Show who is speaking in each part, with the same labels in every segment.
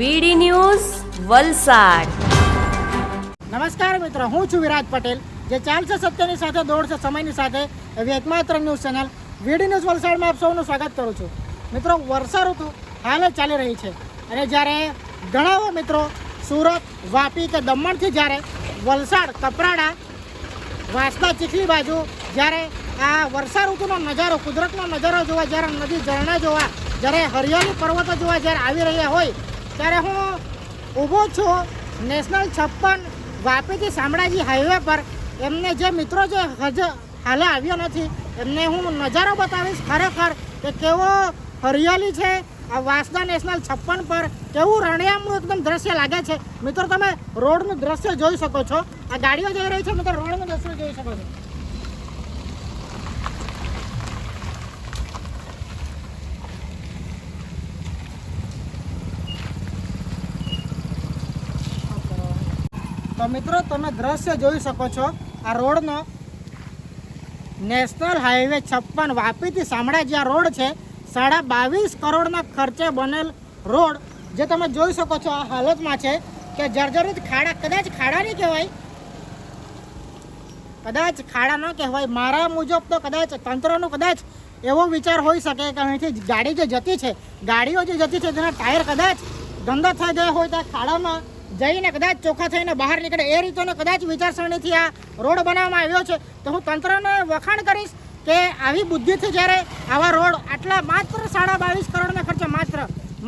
Speaker 1: વીડી news, Valsad.
Speaker 2: નમસ્કાર મિત્રો, હું છું વિરાજ પટેલ. જે ચાલશે સત્યની સાથે, દોડશે સમયની સાથે, એવી એકમાત્ર ન્યૂઝ ચેનલ વીડી ન્યૂઝ વલસાડમાં આપ સૌનું સ્વાગત કરું છું. મિત્રો, વર્ષા ઋતુ હાલ ચાલી રહી છે. અને જ્યારે ઘણા મિત્રો સુરત, વાપી કે દમણથી જ્યારે વલસાડ, કપરાડા, વાંસદા, ચીખલી બાજુ જ્યારે આ વર્ષા ઋતુનો નજારો, કુદરતનો નજારો જોવા, જ્યારે નદી ઝરણા જોવા, જ્યારે હરિયાળી પર્વતો જોવા જ્યારે આવી રહ્યા હોય ત્યારે હું ઊભો છું નેશનલ છપ્પન વાપીથી શામળાજી હાઈવે પર. એમને જે મિત્રો જે હજ, હાલે આવ્યો નથી, એમને હું નજારો બતાવીશ ખરેખર કે કેવો હરિયાળી છે આ વાંસદા નેશનલ છપ્પન પર. કેવું રણિયામનું એકદમ દ્રશ્ય લાગે છે. મિત્રો, તમે રોડનું દ્રશ્ય જોઈ શકો છો. આ ગાડીઓ જઈ રહી છે, મિત્રો, રોડનું દ્રશ્ય જોઈ શકો છો. તો મિત્રો, તમે દ્રશ્ય જોઈ શકો છો, આ રોડનો નેશનલ હાઈવે છપ્પન વાપીથી શામળાજી રોડ છે, સાડા બાવીસ કરોડના ખર્ચે બનેલ રોડ. જે તમે જોઈ શકો છો, આ હાલતમાં છે કે જર્જરિત ખાડા, કદાચ ખાડા નહીં કહેવાય, કદાચ ખાડા ન કહેવાય. મારા મુજબ તો કદાચ તંત્રનો કદાચ એવો વિચાર હોઈ શકે કે અહીંથી ગાડી જે જતી છે, ગાડીઓ જે જતી છે, તેના ટાયર કદાચ ગંદા થઈ ગયા હોય ત્યાં ખાડામાં જઈને કદાચ ચોખ્ખા થઈને બહાર નીકળે એ રીતનો કદાચ વિચારસરણીથી આ રોડ બનાવવામાં આવ્યો છે. તો હું તંત્રને વખાણ કરીશ કે આવી બુદ્ધિથી જ્યારે આવા રોડ આટલા માત્ર સાડા બાવીસ કરોડના ખર્ચે, માત્ર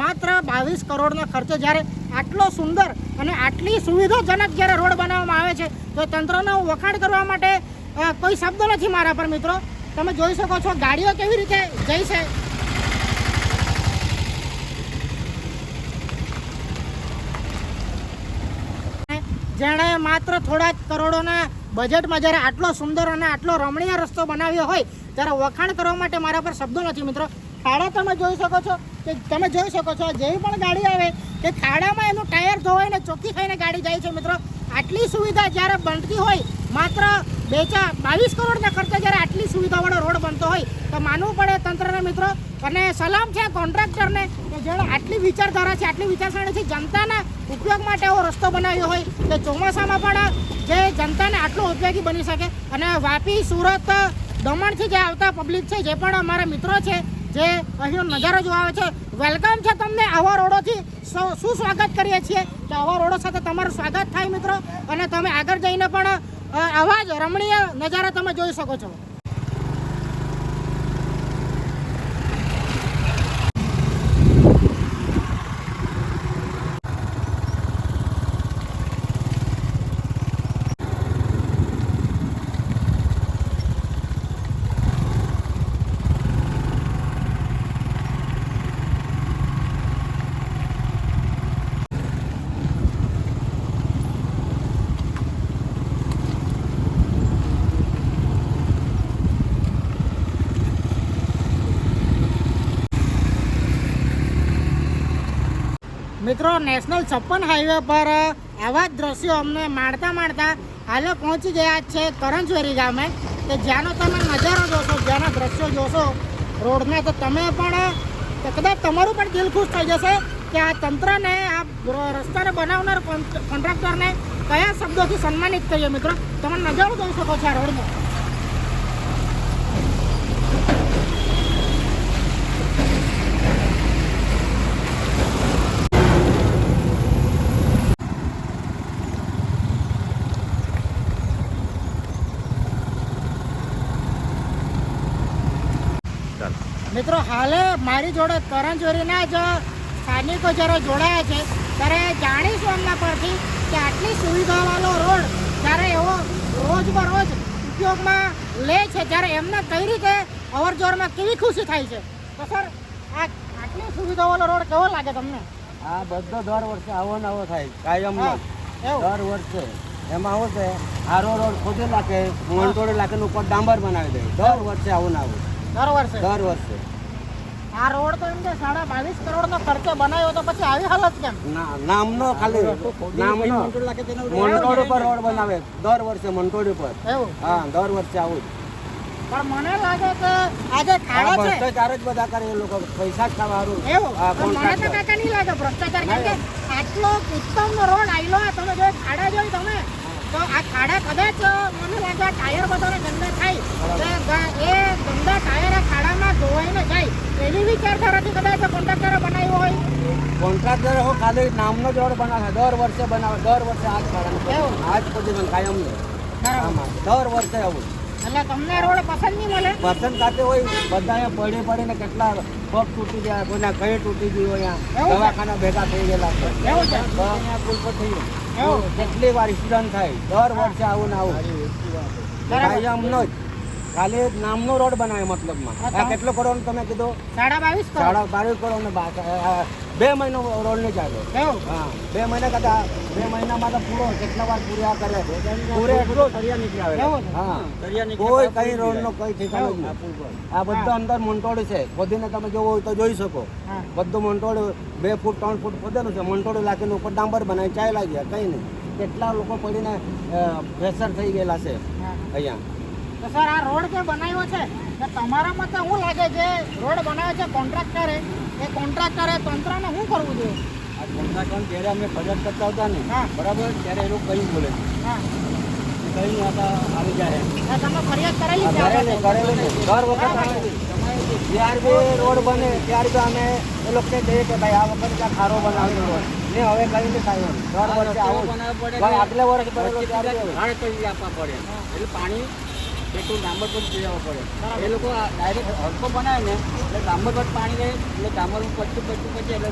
Speaker 2: માત્ર બાવીસ કરોડના ખર્ચે જ્યારે આટલો સુંદર અને આટલી સુવિધાજનક જ્યારે રોડ બનાવવામાં આવે છે, તો તંત્રનો વખાણ કરવા માટે કોઈ શબ્દ નથી મારા પર, મિત્રો. તમે જોઈ શકો છો ગાડીઓ કેવી રીતે જઈ છે. જેણે માત્ર થોડા જ કરોડોના બજેટમાં જ્યારે આટલો સુંદર અને આટલો રમણીય રસ્તો બનાવ્યો હોય, ત્યારે વખાણ કરવા માટે મારા પર શબ્દો નથી મિત્રો. ખાડા તમે જોઈ શકો છો કે તમે જોઈ શકો છો, જેવી પણ ગાડી આવે કે ખાડામાં એનું ટાયર ધોવાઈને ચોખ્ખી થઈને ગાડી જાય છે મિત્રો. આટલી સુવિધા જ્યારે બનતી હોય, માત્ર બે ચાર, બાવીસ કરોડના ખર્ચે જ્યારે આટલી સુવિધાવાળો રોડ બનતો હોય, તો માનવું પડે તંત્રને મિત્રો. અને સલામ છે કોન્ટ્રાક્ટરને કે જેણે આટલી વિચારધારા છે, આટલી વિચારસરણીથી જનતાના ઉપયોગ માટે એવો રસ્તો બનાવ્યો હોય કે ચોમાસામાં પણ જે જનતાને આટલો ઉપયોગી બની શકે. અને વાપી, સુરત દમણથી જે આવતા પબ્લિક છે, જે પણ અમારા મિત્રો છે, જે અહીંનો નજારો જોવા આવે છે વેલકમ છે તમને આવા રોડોથી. શું સ્વાગત કરીએ છીએ? કે આવા રોડો સાથે તમારું સ્વાગત થાય મિત્રો. અને તમે આગળ જઈને પણ આવા જ રમણીય નજારા તમે જોઈ શકો છો. મિત્રો નેશનલ છપ્પન હાઈવે પર આવા જ દ્રશ્યો અમને માણતા માણતા હાલે પહોંચી ગયા છે કરંજવેરી ગામે. કે જ્યાંનો તમે નજારો જોશો, જ્યાંના દ્રશ્યો જોશો, રોડના તો તમે પણ કદાચ તમારું પણ દિલ ખુશ થઈ જશે કે આ તંત્રને, આ રસ્તાને બનાવનાર કોન્ટ- કોન્ટ્રાક્ટરને કયા શબ્દોથી સન્માનિત કરીએ મિત્રો? તમે નજારો જોઈ શકો છો આ રોડનો મિત્રો હાલે મારી જોડે કરંજવેરીના જ સ્થાનિકો જ્યારે જોડાયા છે ત્યારે જાણીશું એમના પરથી કે આટલી સુવિધાવાળો રોડ જ્યારે એવો રોજ બરોજ ઉપયોગમાં લે છે ત્યારે એમને કઈ રીતે અવર જવરમાં કેવી ખુશી થાય છે? તો સર આ આટલી સુવિધાવાળો રોડ કેવો લાગે તમને?
Speaker 3: આ બધો દર વર્ષે આવો ને આવો થાય કાયમ દર વર્ષે. એમાં આવું છે આરો રોડ ખોદી નાખે મંટોડે નાખે ઉપર ડાંબર બનાવી દે. દર વર્ષે આવું ને આવું.
Speaker 2: દર વર્ષે?
Speaker 3: દર વર્ષે.
Speaker 2: આ રોડ તો એમ કે સાડા બાવીસ કરોડનો ખર્ચો બનાવ્યો તો પછી આવી હાલત કેમ?
Speaker 3: ના નામનો ખાલી નામનો. મંટોડ ઉપર રોડ બનાવે દર વર્ષે મંટોડ ઉપર. હા દર વર્ષે આવું
Speaker 2: પણ મને લાગે કે
Speaker 3: આજે
Speaker 2: ખાડો છે.
Speaker 3: ભ્રષ્ટાચાર જ બધા કરે એ લોકો પૈસા જ ખાવાનું
Speaker 2: એવું? મને તો કાકા નહીં લાગે ભ્રષ્ટાચાર કેમ કે આટલો ઉત્તમ રોડ આવેલો તમે જો ખાડા જોઈ તમે તો આ ખાડા કદાચ મને લાગે આ ટાયર બધાને ગંદા થાય. એ ગંદા ટાયર એવી વિચારધારાથી કદાચ કોન્ટ્રાક્ટરે બનાવ્યો હોય?
Speaker 3: કોન્ટ્રાક્ટર હો ખાલી નામનો જ બનાવે. દર વર્ષે બનાવે દર વર્ષે આજ
Speaker 2: એવું?
Speaker 3: આજ પછી કાયમ નહીં દર વર્ષે આવું.
Speaker 2: એટલે તમને રોડ પસંદ નહીં મળે?
Speaker 3: પસંદ ખાતે હોય બધા પડી પડીને કેટલા પગ તૂટી ગયા કોઈના કઈ તૂટી હોય
Speaker 2: એવું
Speaker 3: અહીંયા દવાખાના ભેગા થઈ ગયેલા
Speaker 2: એવું છે?
Speaker 3: પુલ પર થઈ ગયું. કેટલી વાર એક્સિડન્ટ થાય. દર વર્ષે આવું ને આવું. કાયમનો જ. ખાલી નામનો રોડ બનાવે મતલબમાં. આ કેટલો કરોડ તમે કીધું?
Speaker 2: સાડા બાવીસ
Speaker 3: સાડા બાવીસ કરોડ ને બા- મહિનો રોડ નહીં ચાલ્યો હા બે મહિના કરતા બે મહિનામાં તો પૂરો કેટલા વાર પૂર્યા કરે? પૂરે એટલો સરિયા નીકળી આવે? હા. કોઈ કઈ રોડ નો કઈ ઠેકાણું આ બધો અંદર મંટોળ છે. ખોદીને તમે જોવો હોય તો જોઈ શકો. બધું મંટોળ બે ફૂટ ત્રણ ફૂટ ખોદેલું છે. મંટોળ લાખીને ઉપર ડાંબર બનાવી ચાય લાગ્યા કઈ નહીં. કેટલા લોકો પડીને પ્રેશર થઈ ગયેલા છે અહીંયા.
Speaker 2: તો સર આ રોડ જે બનાવ્યો છે તો તમારા મતે શું લાગે જે રોડ બનાવ્યો છે કોન્ટ્રાક્ટરે? એ કોન્ટ્રાક્ટરે તંત્રને શું કરવું જોઈએ?
Speaker 3: આ કોન્ટ્રાક્ટર જ્યારે અમે ફરિયાદ કરતા હતા ને. બરાબર? ત્યારે એ લોકો કઈ બોલે
Speaker 2: હા.
Speaker 3: કઈ હતા આવી જાય
Speaker 2: તમે ફરિયાદ કરેલી
Speaker 3: કરેલી કરેલી. દર વખત. જ્યાર રોડ બને ત્યારે અમે એ લોકોને કહીએ કે ભાઈ આ વખત ત્યાં ખારો બનાવી હોય ને હવે કઈ નહીં થાય. દર વર્ષે આવું આગલે વર્ષ બનેલો ત્યાર
Speaker 4: પડે. એટલે પાણી એટલું પર પીવા પડે. એ લોકો ડાયરેક્ટ હડકો બનાવે ને એટલે પર પાણી રહે એટલે ડામર પચતું પચતું પછી એટલે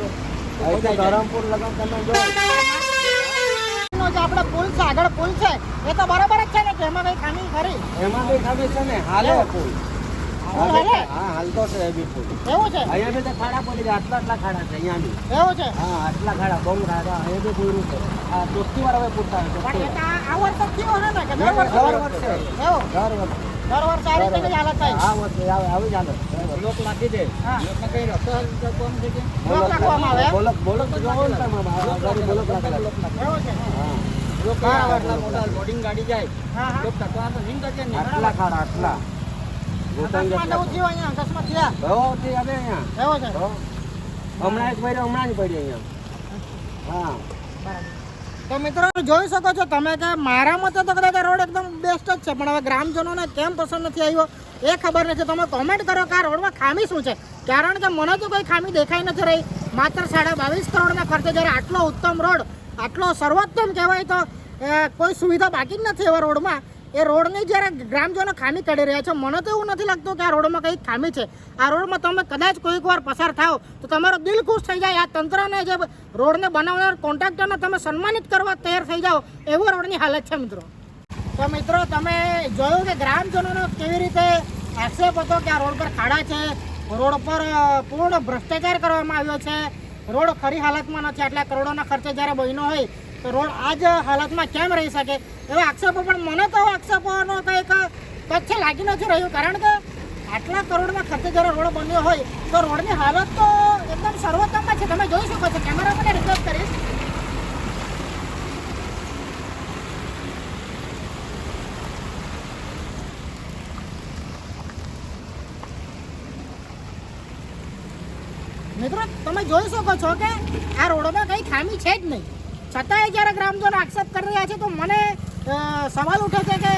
Speaker 3: ધરમપુર લગન તમે જો.
Speaker 2: નો પુલ છે આગળ પુલ છે એ તો બરાબર જ છે ને કે એમાં કઈ ખામી ખરી?
Speaker 3: એમાં કઈ ખામી છે ને? હાલે પુલ? હા હાલતો છે એ બી પુલ
Speaker 2: એવું છે?
Speaker 3: અહીંયા બી તો ખાડા પડી ગયા આટલા આટલા ખાડા છે અહીંયા બી.
Speaker 2: એવું છે?
Speaker 3: હા આટલા ખાડા બહુ ખાડા અહીંયા બી પૂરું છે. આ ચોખ્ખી વાર હવે પૂરતા.
Speaker 2: તો આ વર્ષે થયો ને કે દર વર્ષે
Speaker 3: દર વર્ષે.
Speaker 2: એવું?
Speaker 3: દર વર્ષે.
Speaker 2: દર વર્ષે આ રીતે જ હાલત થાય.
Speaker 3: આ વર્ષે આવે આવી જ હાલત.
Speaker 4: લોક લાગી દે. લોકને કઈ રસ્તો આપવાનું છે કે
Speaker 2: બ્લોક રાખવામાં આવે
Speaker 3: બોલક બોલક જોવો ને તમે બોલક રાખેલા
Speaker 2: એવું છે?
Speaker 3: હા.
Speaker 4: લોક મોટા લોડિંગ ગાડી જાય. લોક તકવા તો નહીં તકે ને
Speaker 3: આટલા ખાડા આટલા. હમણાં જ ભાઈ હમણાં જ પડી અહીંયા હા
Speaker 2: તો મિત્રો જોઈ શકો છો તમે કે મારા મતે તો કદાચ રોડ એકદમ બેસ્ટ જ છે પણ હવે ગ્રામજનોને કેમ પસંદ નથી આવ્યો એ ખબર નથી તમે કોમેન્ટ કરો કે રોડમાં ખામી શું છે કારણ કે મને તો કોઈ ખામી દેખાઈ નથી રહી માત્ર સાડા બાવીસ કરોડના ખર્ચે જ્યારે આટલો ઉત્તમ રોડ આટલો સર્વોત્તમ કહેવાય તો કોઈ સુવિધા બાકી જ નથી એવા રોડમાં. એ રોડની જ્યારે ગ્રામજનો ખામી કાઢી રહ્યા છે, મને તો એવું નથી લાગતું કે આ રોડમાં કંઈક ખામી છે. આ રોડમાં તમે કદાચ કોઈક વાર પસાર થાઓ, તો તમારો દિલ ખુશ થઈ જાય. આ તંત્રને જે રોડને બનાવનાર કોન્ટ્રાક્ટરને તમે સન્માનિત કરવા તૈયાર થઈ જાઓ, એવો રોડની હાલત છે મિત્રો. તો મિત્રો, તમે જોયું કે ગ્રામજનોનો કેવી રીતે આક્ષેપ હતો કે આ રોડ પર ખાડા છે? રોડ પર પૂર્ણ ભ્રષ્ટાચાર કરવામાં આવ્યો છે. રોડ ખરી હાલતમાં નથી. આટલા કરોડોના ખર્ચે જ્યારે બન્યો હોય તો રોડ આ જ હાલતમાં કેમ રહી શકે? એવા આક્ષેપો પણ મને તો આક્ષેપોનો કંઈક તથ્ય લાગી નથી રહ્યું. કારણ કે આટલા કરોડના ખર્ચે જ્યારે રોડ બન્યો હોય, તો રોડની હાલત તો એકદમ સર્વોત્તમમાં છે. તમે જોઈ શકો છો. કેમેરા મને રિક્વેસ્ટ કરીશ. મિત્રો, તમે જોઈ શકો છો કે આ રોડમાં કંઈ ખામી છે જ નહીં. છતાંય જ્યારે ગ્રામજનો આક્ષેપ કરી રહ્યા છે, તો મને સવાલ ઉઠે છે કે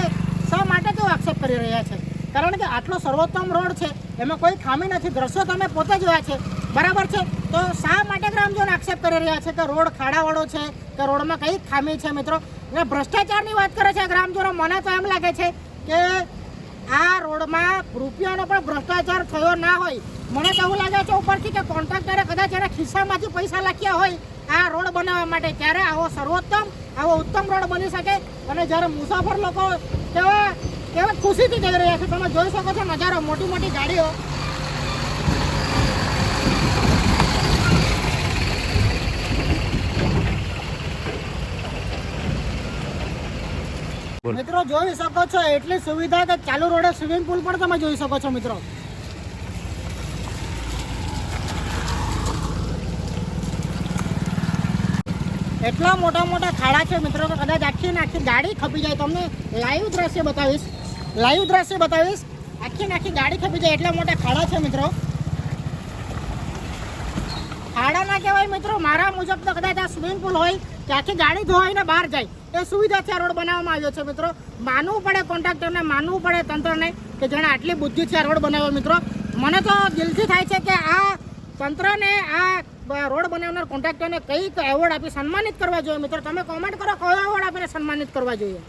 Speaker 2: શા માટે તેઓ આક્ષેપ કરી રહ્યા છે? કારણ કે આટલો સર્વોત્તમ રોડ છે, એમાં કોઈ ખામી નથી. દ્રશ્યો તમે પોતે જોયા છે. બરાબર છે? તો શા માટે ગ્રામજનો આક્ષેપ કરી રહ્યા છે કે રોડ ખાડાવાળો છે, કે રોડમાં કઈ ખામી છે, મિત્રો? અને ભ્રષ્ટાચારની વાત કરે છે ગ્રામજનો મને તો એમ લાગે છે કે આ રોડમાં રૂપિયાનો પણ ભ્રષ્ટાચાર થયો ના હોય. મને તો એવું લાગે છે ઉપરથી કે કોન્ટ્રાક્ટરે કદાચ એના ખિસ્સામાંથી પૈસા લખ્યા હોય આ રોડ બનાવવા માટે ત્યારે આવો સર્વોત્તમ આવો ઉત્તમ રોડ બની શકે? અને જ્યારે મુસાફર લોકો કેવા કેવા ખુશીથી જઈ રહ્યા છે તમે જોઈ શકો છો નજારો મોટી મોટી ગાડીઓ. મિત્રો જોઈ શકો છો એટલી સુવિધા કે ચાલુ રોડે સ્વિમિંગ પુલ પણ તમે જોઈ શકો છો મિત્રો. એટલા મોટા મોટા ખાડા છે મિત્રો કે કદાચ આખી ને આખી ગાડી ખપી જાય. તમને લાઈવ દ્રશ્ય બતાવીશ. લાઈવ દ્રશ્ય બતાવીશ. આખી ને આખી ગાડી ખપી જાય એટલા મોટા ખાડા છે મિત્રો. ખાડા ના કહેવાય મિત્રો, મારા મુજબ તો કદાચ આ સ્વિમિંગ પુલ હોય કે આખી ગાડી ધોવાઈને બહાર જાય. એ સુવિધા છે આ રોડ બનાવવામાં આવ્યો છે મિત્રો. માનવું પડે કોન્ટ્રાક્ટરને માનવું પડે તંત્રને કે જેણે આટલી બુદ્ધિથી આ રોડ બનાવ્યો મિત્રો. મને તો દિલથી થાય છે કે આ તંત્રને આ રોડ બનાવનાર કોન્ટ્રાક્ટરને કઈ એવોર્ડ આપી, સન્માનિત કરવા જોઈએ. મિત્રો, તમે કોમેન્ટ કરો, કયો એવોર્ડ આપીને સન્માનિત કરવા જોઈએ?